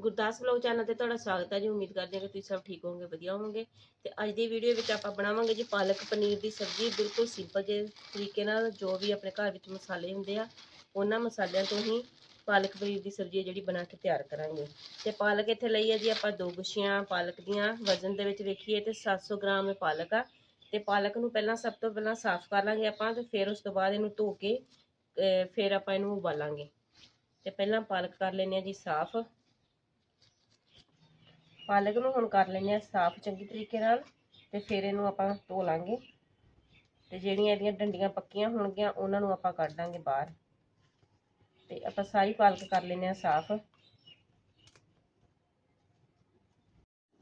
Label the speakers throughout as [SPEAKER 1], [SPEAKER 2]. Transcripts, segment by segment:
[SPEAKER 1] Gurdas vlog channel ਤੇ ਤੁਹਾਡਾ ਸਵਾਗਤ ਹੈ ਜੀ। ਉਮੀਦ ਕਰਦੇ ਹਾਂ ਕਿ ਤੁਸੀਂ ਸਭ ਠੀਕ ਹੋਵੋਗੇ, ਵਧੀਆ ਹੋਵੋਗੇ। ਤੇ ਅੱਜ ਦੀ ਵੀਡੀਓ ਵਿੱਚ ਆਪਾਂ ਬਣਾਵਾਂਗੇ ਜੀ ਪਾਲਕ ਪਨੀਰ ਦੀ ਸਬਜ਼ੀ। ਬਿਲਕੁਲ ਸਿੰਪਲ ਜਿਹੇ ਤਰੀਕੇ ਨਾਲ ਜੋ ਵੀ ਆਪਣੇ ਘਰ ਵਿੱਚ ਮਸਾਲੇ ਹੁੰਦੇ ਆ, ਉਹਨਾਂ ਮਸਾਲਿਆਂ ਤੋਂ ਹੀ ਪਾਲਕ ਪਨੀਰ ਦੀ ਸਬਜ਼ੀ ਜਿਹੜੀ ਬਣਾ ਕੇ ਤਿਆਰ ਕਰਾਂਗੇ। ਤੇ ਪਾਲਕ ਇੱਥੇ ਲਈ ਹੈ ਜੀ ਆਪਾਂ ਦੋ ਗੁੱਛੀਆਂ ਪਾਲਕ ਦੀਆਂ। ਵਜ਼ਨ ਦੇ ਵਿੱਚ ਵੇਖੀਏ ਤੇ 700 ਗ੍ਰਾਮ ਪਾਲਕ ਆ। ਤੇ ਪਾਲਕ ਨੂੰ ਪਹਿਲਾਂ ਸਭ ਤੋਂ ਪਹਿਲਾਂ ਸਾਫ਼ ਕਰ ਲਾਂਗੇ ਆਪਾਂ ਤੇ ਫਿਰ ਉਸ ਤੋਂ ਬਾਅਦ ਇਹਨੂੰ ਧੋ ਕੇ ਫਿਰ ਆਪਾਂ ਇਹਨੂੰ ਉਬਾਲਾਂਗੇ। ਤੇ ਪਹਿਲਾਂ ਪਾਲਕ ਕਰ ਲੈਂਦੇ ਆ ਜੀ ਸਾਫ਼। ਪਾਲਕ ਨੂੰ ਹੁਣ ਕਰ ਲੈਂਦੇ ਆ ਸਾਫ਼ ਚੰਗੀ ਤਰੀਕੇ ਨਾਲ ਤੇ ਫਿਰ ਇਹਨੂੰ ਆਪਾਂ ਧੋ ਲਾਂਗੇ। ਤੇ ਜਿਹੜੀਆਂ ਇਹਦੀਆਂ ਡੰਡੀਆਂ ਪੱਕੀਆਂ ਹੋਣਗੀਆਂ, ਉਹਨਾਂ ਨੂੰ ਆਪਾਂ ਕੱਢ ਦਾਂਗੇ ਬਾਹਰ। ਤੇ ਆਪਾਂ ਸਾਰੀ ਪਾਲਕ ਕਰ ਲੈਂਦੇ ਆ ਸਾਫ਼।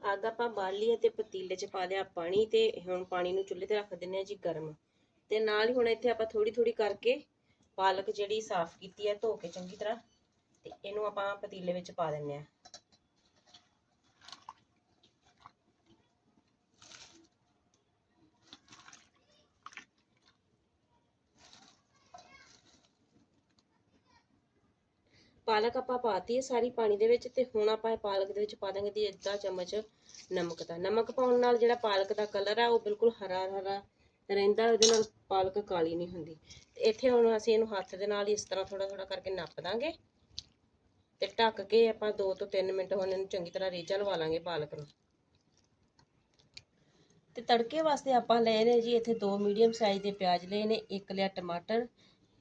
[SPEAKER 1] ਅੱਗ ਆਪਾਂ ਬਾਲ ਲਈ ਤੇ ਪਤੀਲੇ 'ਚ ਪਾ ਲਿਆ ਪਾਣੀ ਤੇ ਹੁਣ ਪਾਣੀ ਨੂੰ ਚੁੱਲ੍ਹੇ ਤੇ ਰੱਖ ਦਿੰਨੇ ਆ ਜੀ ਗਰਮ। ਤੇ ਨਾਲ ਹੀ ਹੁਣ ਇੱਥੇ ਆਪਾਂ ਥੋੜੀ ਥੋੜੀ ਕਰਕੇ ਪਾਲਕ ਜਿਹੜੀ ਸਾਫ਼ ਕੀਤੀ ਹੈ ਧੋ ਕੇ ਚੰਗੀ ਤਰ੍ਹਾਂ ਤੇ ਇਹਨੂੰ ਆਪਾਂ ਪਤੀਲੇ ਵਿੱਚ ਪਾ ਦਿੰਨੇ ਆ ਪਾਲਕ ਆਪਾਂ ਪਾਤੀ ਹੈ ਸਾਰੀ ਪਾਣੀ ਦੇ ਵਿੱਚ ਤੇ ਹੁਣ ਆਪਾਂ ਇਹ ਪਾਲਕ ਦੇ ਵਿੱਚ ਪਾ ਦਾਂਗੇ ਦੀ ਅੱਧਾ ਚਮਚ ਨਮਕ ਦਾ। ਨਮਕ ਪਾਉਣ ਨਾਲ ਜਿਹੜਾ ਪਾਲਕ ਦਾ ਕਲਰ ਆ ਉਹ ਬਿਲਕੁਲ ਹਰਾ ਹਰਾ ਰਹਿੰਦਾ, ਉਹਦੇ ਨਾਲ ਪਾਲਕ ਕਾਲੀ ਨਹੀਂ ਹੁੰਦੀ। ਇੱਥੇ ਹੁਣ ਅਸੀਂ ਇਹਨੂੰ ਹੱਥ ਦੇ ਨਾਲ ਇਸ ਤਰ੍ਹਾਂ ਥੋੜਾ ਥੋੜਾ ਕਰਕੇ ਨੱਪ ਦਾਂਗੇ। ਤੇ ਢੱਕ ਕੇ ਆਪਾਂ 2 ਤੋਂ 3 ਮਿੰਟ ਹੁਣ ਇਹਨੂੰ ਚੰਗੀ ਤਰ੍ਹਾਂ ਰੇਜਾ ਲਵਾ ਲਾਂਗੇ ਪਾਲਕ ਨੂੰ। ਤੇ ਤੜਕੇ ਵਾਸਤੇ ਆਪਾਂ ਲਏ ਨੇ ਜੀ ਇੱਥੇ ਦੋ ਮੀਡੀਅਮ ਸਾਈਜ਼ ਦੇ ਪਿਆਜ਼ ਲਏ ਨੇ, ਇੱਕ ਲਿਆ ਟਮਾਟਰ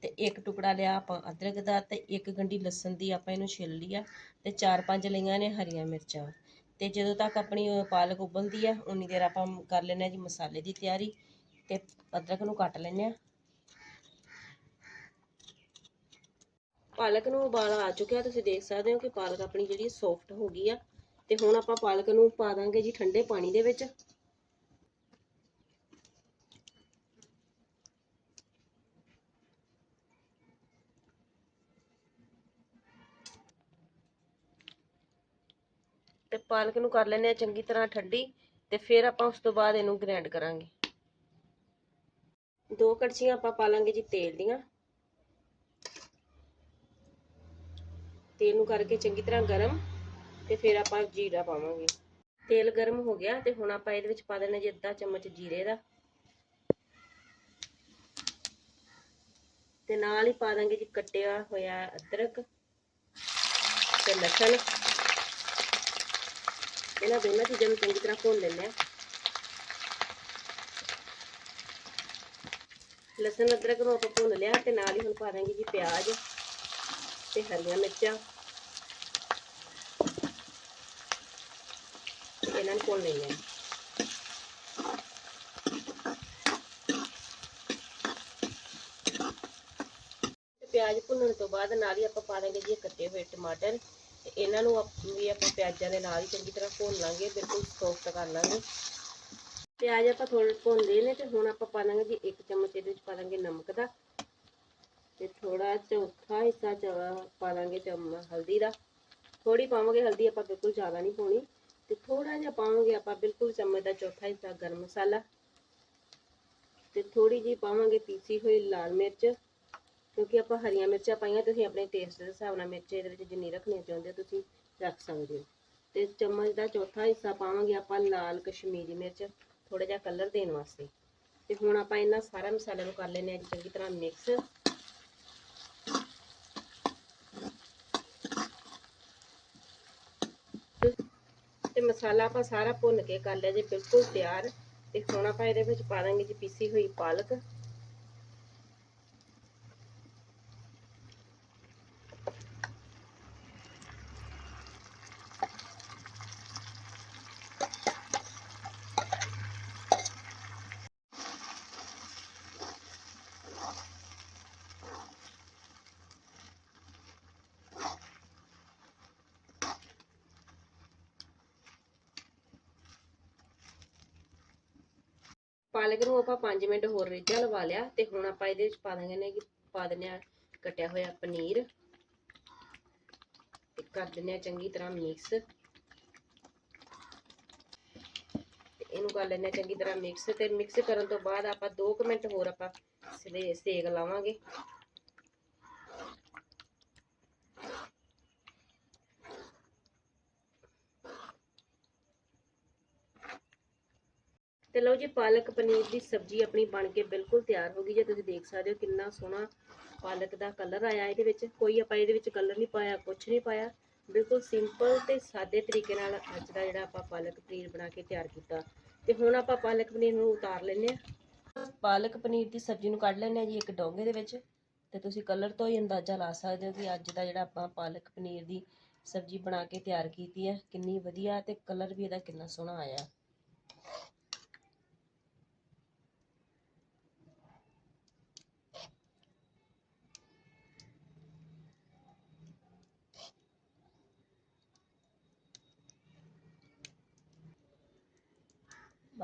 [SPEAKER 1] ਤੇ ਇੱਕ ਟੁਕੜਾ ਲਿਆ ਆਪਾਂ ਅਦਰਕ ਦਾ ਤੇ ਇੱਕ ਗੰਢੀ ਲਸਣ ਦੀ ਆਪਾਂ ਇਹਨੂੰ ਛਿੱਲ ਲਿਆ ਤੇ ਚਾਰ ਪੰਜ ਲਈਆਂ ਨੇ ਹਰੀਆਂ ਮਿਰਚਾਂ। ਤੇ ਜਦੋਂ ਤੱਕ ਆਪਣੀ ਪਾਲਕ ਉਬਲਦੀ ਆ, ਉਨੀ ਦੇਰ ਆਪਾਂ ਕਰ ਲੈਂਦੇ ਆ ਜੀ ਮਸਾਲੇ ਦੀ ਤਿਆਰੀ ਤੇ ਅਦਰਕ ਨੂੰ ਕੱਟ ਲੈਂਦੇ ਆ। ਪਾਲਕ ਨੂੰ ਉਬਾਲ ਆ ਚੁੱਕਿਆ, ਤੁਸੀਂ ਦੇਖ ਸਕਦੇ ਹੋ ਕਿ ਪਾਲਕ ਆਪਣੀ ਜਿਹੜੀ ਸੌਫਟ ਹੋ ਗਈ ਆ। ਤੇ ਹੁਣ ਆਪਾਂ ਪਾਲਕ ਨੂੰ ਪਾ ਦਾਂਗੇ ਜੀ ਠੰਡੇ ਪਾਣੀ ਦੇ ਵਿੱਚ। ਤੇ ਪਾਲਕ ਨੂੰ ਕਰ ਲੈਂਦੇ ਆ ਚੰਗੀ ਤਰ੍ਹਾਂ ਠੰਡੀ ਤੇ ਫਿਰ ਆਪਾਂ ਉਸ ਤੋਂ ਬਾਅਦ ਇਹਨੂੰ ਗ੍ਰਾਈਂਡ ਕਰਾਂਗੇ। ਦੋ ਕੜਛੀਆਂ ਆਪਾਂ ਪਾ ਲਾਂਗੇ ਜੀ ਤੇਲ ਦੀਆਂ। ਤੇਲ ਨੂੰ ਕਰਕੇ ਚੰਗੀ ਤਰ੍ਹਾਂ ਗਰਮ ਤੇ ਫਿਰ ਆਪਾਂ ਜੀਰਾ ਪਾਵਾਂਗੇ। ਤੇਲ ਗਰਮ ਹੋ ਗਿਆ ਤੇ ਹੁਣ ਆਪਾਂ ਇਹਦੇ ਵਿੱਚ ਪਾ ਦੇਣਾ ਜੀ ਅੱਧਾ ਚਮਚ ਜੀਰੇ ਦਾ। ਤੇ ਨਾਲ ਹੀ ਪਾ ਦਾਂਗੇ ਜੀ ਕੱਟਿਆ ਹੋਇਆ ਅਦਰਕ ਤੇ ਲਸਣ। ਇਹਨਾਂ ਦੋਨਾਂ ਚੀਜ਼ਾਂ ਨੂੰ ਚੰਗੀ ਤਰ੍ਹਾਂ ਭੁੰਨ ਲੈਣਾ ਲਸਣ, ਅਦਰਕ ਨੂੰ ਆਪਾਂ ਭੁੰਨ ਲਿਆ ਤੇ ਨਾਲ ਹੀ ਹੁਣ ਪਾ ਦਾਂਗੇ ਜੀ ਪਿਆਜ਼ ਤੇ ਹਰੀਆਂ ਮਿਰਚਾਂ। ਇਹਨਾਂ ਨੂੰ ਭੁੰਨ ਲੈਂਦੇ ਤੇ ਪਿਆਜ਼ ਭੁੰਨਣ ਤੋਂ ਬਾਅਦ ਨਾਲ ਹੀ ਆਪਾਂ ਪਾ ਦਾਂਗੇ ਜੀ ਕੱਟੇ ਹੋਏ ਟਮਾਟਰ। ਇਹਨਾਂ ਨੂੰ ਆਪ- ਵੀ ਆਪਾਂ ਪਿਆਜ਼ਾਂ ਦੇ ਨਾਲ ਹੀ ਚੰਗੀ ਤਰ੍ਹਾਂ ਭੁੰਨ ਲਾਂਗੇ, ਬਿਲਕੁਲ ਸੌਫਟ ਕਰ ਲਾਂਗੇ। ਪਿਆਜ਼ ਆਪਾਂ ਥੋੜੇ ਭੁੰਨਦੇ ਨੇ ਤੇ ਹੁਣ ਆਪਾਂ ਪਾ ਲਾਂਗੇ ਜੀ ਇੱਕ ਚਮਚ ਇਹਦੇ ਵਿੱਚ ਪਾ ਲਾਂਗੇ ਨਮਕ ਦਾ। ਤੇ ਥੋੜਾ ਚੌਥਾ ਹਿੱਸਾ ਚ- ਪਾ ਲਾਂਗੇ ਚਮ, ਹਲਦੀ ਦਾ। ਥੋੜੀ ਪਾਵਾਂਗੇ, ਹਲਦੀ ਆਪਾਂ ਬਿਲਕੁਲ ਜ਼ਿਆਦਾ ਨਹੀਂ ਪਾਉਣੀ। ਤੇ ਥੋੜਾ ਜਿਹਾ ਪਾਵਾਂਗੇ ਆਪਾਂ ਬਿਲਕੁਲ ਚਮਚ ਦਾ ਚੌਥਾ ਹਿੱਸਾ ਗਰਮ ਮਸਾਲਾ। ਤੇ ਥੋੜੀ ਜੀ ਪਾਵਾਂਗੇ ਪੀਸੀ ਹੋਈ ਲਾਲ ਮਿਰਚ। ਕਿਉਂਕਿ ਆਪਾਂ ਹਰੀਆਂ ਮਿਰਚਾਂ ਪਾਈਆਂ, ਤੁਸੀਂ ਆਪਣੇ ਟੇਸਟ ਦੇ ਹਿਸਾਬ ਨਾਲ ਮਿਰਚ ਇਹਦੇ ਵਿੱਚ ਜਿੰਨੀ ਰੱਖਣੀ ਚਾਹੁੰਦੇ ਹੋ, ਤੁਸੀਂ ਰੱਖ ਸਕਦੇ ਹੋ। ਤੇ ਚਮਚ ਦਾ ਚੌਥਾ ਹਿੱਸਾ ਪਾਵਾਂਗੇ ਆਪਾਂ ਲਾਲ ਕਸ਼ਮੀਰੀ ਮਿਰਚ ਥੋੜਾ ਜਿਹਾ ਕਲਰ ਦੇਣ ਵਾਸਤੇ। ਤੇ ਹੁਣ ਆਪਾਂ ਇਹਨਾਂ ਸਾਰਾ ਮਸਾਲੇ ਨੂੰ ਕਰ ਲੈਣੇ ਆ ਚੰਗੀ ਤਰ੍ਹਾਂ ਮਿਕਸ ਤੇ ਮਸਾਲਾ ਆਪਾਂ ਸਾਰਾ ਭੁੰਨ ਕੇ ਕਰ ਲਿਆ ਜੀ, ਬਿਲਕੁਲ ਤਿਆਰ। ਤੇ ਹੁਣ ਆਪਾਂ ਇਹਦੇ ਵਿੱਚ ਪਾ ਦਾਂਗੇ ਜੀ ਪੀਸੀ ਹੋਈ ਪਾਲਕ। ਪਾਲਕ ਨੂੰ ਆਪਾਂ 5 ਮਿੰਟ ਹੋਰ ਰਿੱਝਾ ਲਵਾ ਲਿਆ ਤੇ ਹੁਣ ਆਪਾਂ ਇਹਦੇ ਵਿੱਚ ਪਾ ਦਾਂਗੇ ਨੇ ਕਿ ਪਾ ਦਿੰਨੇ ਆ ਕੱਟਿਆ ਹੋਇਆ ਪਨੀਰ ਤੇ ਕਰ ਦਿੰਨੇ ਆ ਚੰਗੀ ਤਰ੍ਹਾਂ ਮਿਕਸ। ਤੇ ਇਹਨੂੰ ਕਰ ਲੈਣੇ ਚੰਗੀ ਤਰ੍ਹਾਂ ਮਿਕਸ ਤੇ ਮਿਕਸ ਕਰਨ ਤੋਂ ਬਾਅਦ ਆਪਾਂ 2 ਮਿੰਟ ਹੋਰ ਆਪਾਂ ਸੇਕ ਲਾਵਾਂਗੇ। ਤੇ ਲਓ ਜੀ, ਪਾਲਕ ਪਨੀਰ ਦੀ ਸਬਜ਼ੀ ਆਪਣੀ ਬਣ ਕੇ ਬਿਲਕੁਲ ਤਿਆਰ ਹੋ ਗਈ ਜੇ, ਤੁਸੀਂ ਦੇਖ ਸਕਦੇ ਹੋ ਕਿੰਨਾ ਸੋਹਣਾ ਪਾਲਕ ਦਾ ਕਲਰ ਆਇਆ ਇਹਦੇ ਵਿੱਚ। ਕੋਈ ਆਪਾਂ ਇਹਦੇ ਵਿੱਚ ਕਲਰ ਨਹੀਂ ਪਾਇਆ ਕੁਝ ਨਹੀਂ ਪਾਇਆ। ਬਿਲਕੁਲ ਸਿੰਪਲ ਤੇ ਸਾਦੇ ਤਰੀਕੇ ਨਾਲ ਅੱਜ ਦਾ ਜਿਹੜਾ ਆਪਾਂ ਪਾਲਕ ਪਨੀਰ ਬਣਾ ਕੇ ਤਿਆਰ ਕੀਤਾ। ਤੇ ਹੁਣ ਆਪਾਂ ਪਾਲਕ ਪਨੀਰ ਨੂੰ ਉਤਾਰ ਲੈਂਦੇ ਆ ਪਾਲਕ ਪਨੀਰ ਦੀ ਸਬਜ਼ੀ ਨੂੰ ਕੱਢ ਲੈਂਦੇ ਆ ਜੀ ਇੱਕ ਡੋਂਗੇ ਦੇ ਵਿੱਚ। ਤੇ ਤੁਸੀਂ ਕਲਰ ਤੋਂ ਹੀ ਅੰਦਾਜ਼ਾ ਲਾ ਸਕਦੇ ਹੋ ਕਿ ਅੱਜ ਦਾ ਜਿਹੜਾ ਆਪਾਂ ਪਾਲਕ ਪਨੀਰ ਦੀ ਸਬਜ਼ੀ ਬਣਾ ਕੇ ਤਿਆਰ ਕੀਤੀ ਹੈ। ਕਿੰਨੀ ਵਧੀਆ ਤੇ ਕਲਰ ਵੀ ਇਹਦਾ ਕਿੰਨਾ ਸੋਹਣਾ ਆਇਆ।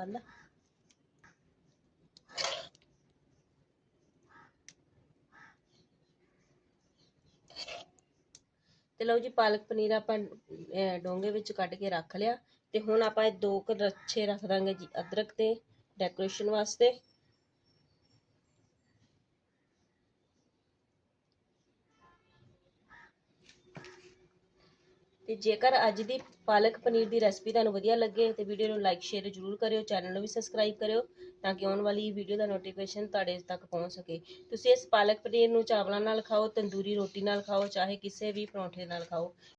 [SPEAKER 1] ਬੰਦ। ਤੇ ਲਓ ਜੀ ਪਾਲਕ ਪਨੀਰ ਆਪਾਂ ਅਹ, ਡੋਂਗੇ ਵਿੱਚ ਕੱਢ ਕੇ ਰੱਖ ਲਿਆ। ਤੇ ਹੁਣ ਆਪਾਂ ਇਹ ਦੋ ਕੁ ਰੱਛੇ ਰੱਖ ਦਾਂਗੇ ਜੀ ਅਦਰਕ ਤੇ ਡੈਕੋਰੇਸ਼ਨ ਵਾਸਤੇ। ਤੇ ਜੇਕਰ ਅੱਜ ਦੀ ਪਾਲਕ ਪਨੀਰ ਦੀ ਰੈਸਪੀ ਤੁਹਾਨੂੰ ਵਧੀਆ ਲੱਗੇ ਤੇ ਵੀਡੀਓ ਨੂੰ ਲਾਈਕ ਸ਼ੇਅਰ ਜ਼ਰੂਰ ਕਰਿਓ ਚੈਨਲ ਨੂੰ ਵੀ ਸਬਸਕ੍ਰਾਈਬ ਕਰਿਓ ਤਾਂ ਕਿ ਆਉਣ ਵਾਲੀ ਵੀਡੀਓ ਦਾ ਨੋਟੀਫਿਕੇਸ਼ਨ ਤੁਹਾਡੇ ਤੱਕ ਪਹੁੰਚ ਸਕੇ। ਤੁਸੀਂ ਇਸ ਪਾਲਕ ਪਨੀਰ ਨੂੰ ਚਾਵਲਾਂ ਨਾਲ ਖਾਓ, ਤੰਦੂਰੀ ਰੋਟੀ ਨਾਲ ਖਾਓ, ਚਾਹੇ ਕਿਸੇ ਵੀ ਪਰੌਂਠੇ ਨਾਲ ਖਾਓ।